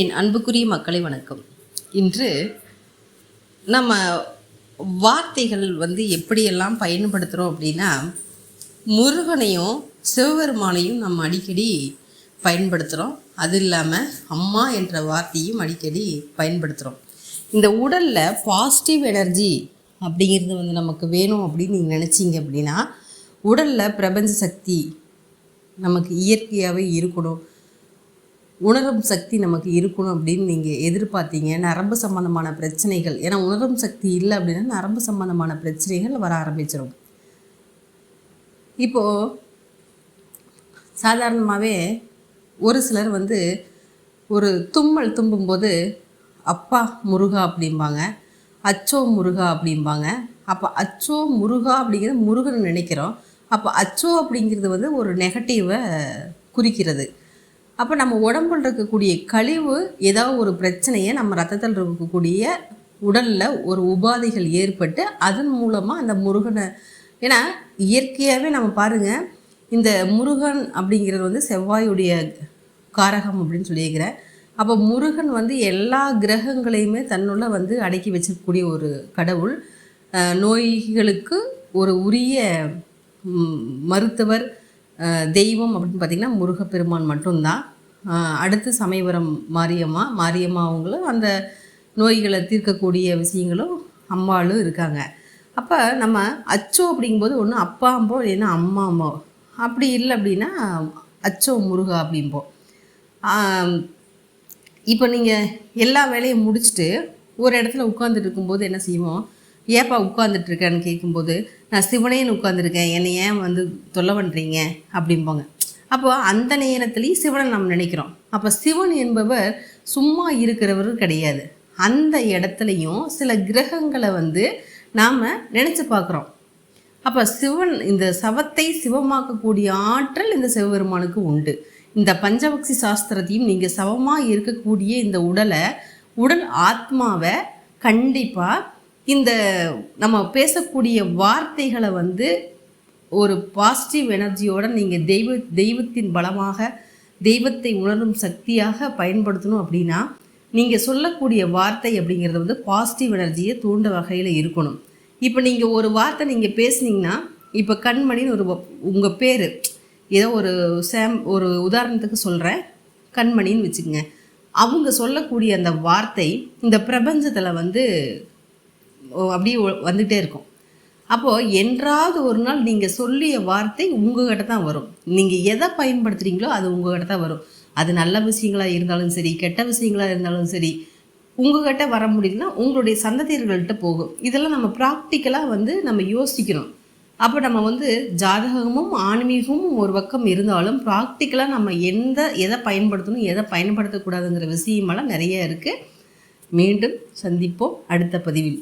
என் அன்புக்குரிய மக்களை வணக்கம். இன்று நம்ம வார்த்தைகள் வந்து எப்படியெல்லாம் பயன்படுத்துகிறோம் அப்படின்னா முருகனையும் சிவபெருமானையும் நம்ம அடிக்கடி பயன்படுத்துகிறோம் அது இல்லாமல் அம்மா என்ற வார்த்தையும் அடிக்கடி பயன்படுத்துகிறோம் இந்த உடலில் பாசிட்டிவ் எனர்ஜி அப்படிங்கிறது வந்து நமக்கு வேணும் அப்படின்னு நீங்கள் நினச்சிங்க அப்படின்னா உடலில் பிரபஞ்ச சக்தி நமக்கு இயற்கையாகவே இருக்கணும். உணரும் சக்தி நமக்கு இருக்கணும் அப்படின்னு நீங்கள் எதிர்பார்த்தீங்க. நரம்பு சம்பந்தமான பிரச்சனைகள். ஏன்னா உணரும் சக்தி இல்லை அப்படின்னா நரம்பு சம்பந்தமான பிரச்சனைகள் வர ஆரம்பிச்சிடும் இப்போது சாதாரணமாகவே ஒரு சிலர் வந்து ஒரு தும்மல் தும்பும்போது அப்பா முருகா அப்படிம்பாங்க அச்சோ முருகா அப்படிம்பாங்க. அப்போ அச்சோ முருகா அப்படிங்கிறது முருகன் நினைக்கிறோம். அப்போ அச்சோ அப்படிங்கிறது வந்து ஒரு நெகட்டிவை குறிக்கிறது. அப்போ நம்ம உடம்புல இருக்கக்கூடிய கழிவு ஏதாவது ஒரு பிரச்சனையை நம்ம ரத்தத்தில் இருக்கக்கூடிய உடலில் ஒரு உபாதைகள் ஏற்பட்டு அதன் மூலமாக அந்த முருகனை ஏன்னா இயற்கையாகவே நம்ம பாருங்கள் இந்த முருகன் அப்படிங்கிறது வந்து செவ்வாயுடைய காரகம் அப்படின்னு சொல்லியிருக்கிறேன் அப்போ முருகன் வந்து எல்லா கிரகங்களையுமே தன்னுள்ள வந்து அடக்கி வச்சிருக்கக்கூடிய ஒரு கடவுள். நோய்களுக்கு ஒரு உரிய மருத்துவர். தெய்வம் அப்படின்னு பார்த்திங்கன்னா முருகப்பெருமான் மட்டும்தான். அடுத்து சமயபுரம் மாரியம்மா மாரியம்மா அவங்களும் அந்த நோய்களை தீர்க்கக்கூடிய விஷயங்களும் அம்மாளும் இருக்காங்க. அப்போ நம்ம அச்சோ அப்படிங்கும்போது ஒன்று அப்பா அப்பாம்போ இல்லைன்னா அம்மா அம்மோ அப்படி இல்லை அப்படின்னா அச்சோ முருகா அப்படிம்போம் இப்போ நீங்கள் எல்லா வேலையும் முடிச்சுட்டு ஒரு இடத்துல உட்காந்துட்டு இருக்கும்போது என்ன செய்வோம்? ஏப்பா உட்காந்துட்ருக்கேன்னு கேட்கும்போது நான் சிவனேன்னு உட்காந்துருக்கேன் என்னை ஏன் வந்து தொல்லை பண்ணுறீங்க அப்படிம்பாங்க. அப்போ அந்த நேரத்துலேயும் சிவனை நம்ம நினைக்கிறோம். அப்போ சிவன் என்பவர் சும்மா இருக்கிறவர் கிடையாது. அந்த இடத்துலையும் சில கிரகங்களை வந்து நாம் நினச்சி பார்க்குறோம். அப்போ சிவன் இந்த சவத்தை சிவமாக்கக்கூடிய ஆற்றல் இந்த சிவபெருமானுக்கு உண்டு. இந்த பஞ்சபக்சி சாஸ்திரத்தையும் நீங்கள் சவமாக இருக்கக்கூடிய இந்த உடலை உடல் ஆத்மாவை கண்டிப்பாக இந்த நம்ம பேசக்கூடிய வார்த்தைகளை வந்து ஒரு பாசிட்டிவ் எனர்ஜியோட நீங்கள் தெய்வ தெய்வத்தின் பலமாக தெய்வத்தை உணரும் சக்தியாக பயன்படுத்தணும் அப்படின்னா நீங்கள் சொல்லக்கூடிய வார்த்தை அப்படிங்கிறது வந்து பாசிட்டிவ் எனர்ஜியை தூண்ட வகையில் இருக்கணும். இப்போ நீங்கள் ஒரு வார்த்தை நீங்கள் பேசுனீங்கன்னா இப்போ கண்மணின்னு ஒரு உங்கள் பேர் ஏதோ ஒரு சேம் ஒரு உதாரணத்துக்கு சொல்கிறேன் கண்மணின்னு வச்சுக்கோங்க. அவங்க சொல்லக்கூடிய அந்த வார்த்தை இந்த பிரபஞ்சத்தில் வந்து அப்படியே வந்துகிட்டே இருக்கும். அப்போது என்றாவது ஒரு நாள் நீங்கள் சொல்லிய வார்த்தை உங்ககிட்ட தான் வரும். நீங்கள் எதை பயன்படுத்துகிறீங்களோ அது உங்ககிட்ட தான் வரும். அது நல்ல விஷயங்களாக இருந்தாலும் சரி கெட்ட விஷயங்களாக இருந்தாலும் சரி உங்ககிட்ட வர முடியலன்னா உங்களுடைய சந்ததியர்கள்ட்ட போகும். இதெல்லாம் நம்ம ப்ராக்டிக்கலாக வந்து நம்ம யோசிக்கணும். அப்போ நம்ம வந்து ஜாதகமும் ஆன்மீகமும் ஒரு பக்கம் இருந்தாலும் ப்ராக்டிக்கலாக நம்ம எந்த எதை பயன்படுத்தணும் எதை பயன்படுத்தக்கூடாதுங்கிற விஷயமெல்லாம் நிறைய இருக்குது மீண்டும் சந்திப்போம் அடுத்த பதிவில்.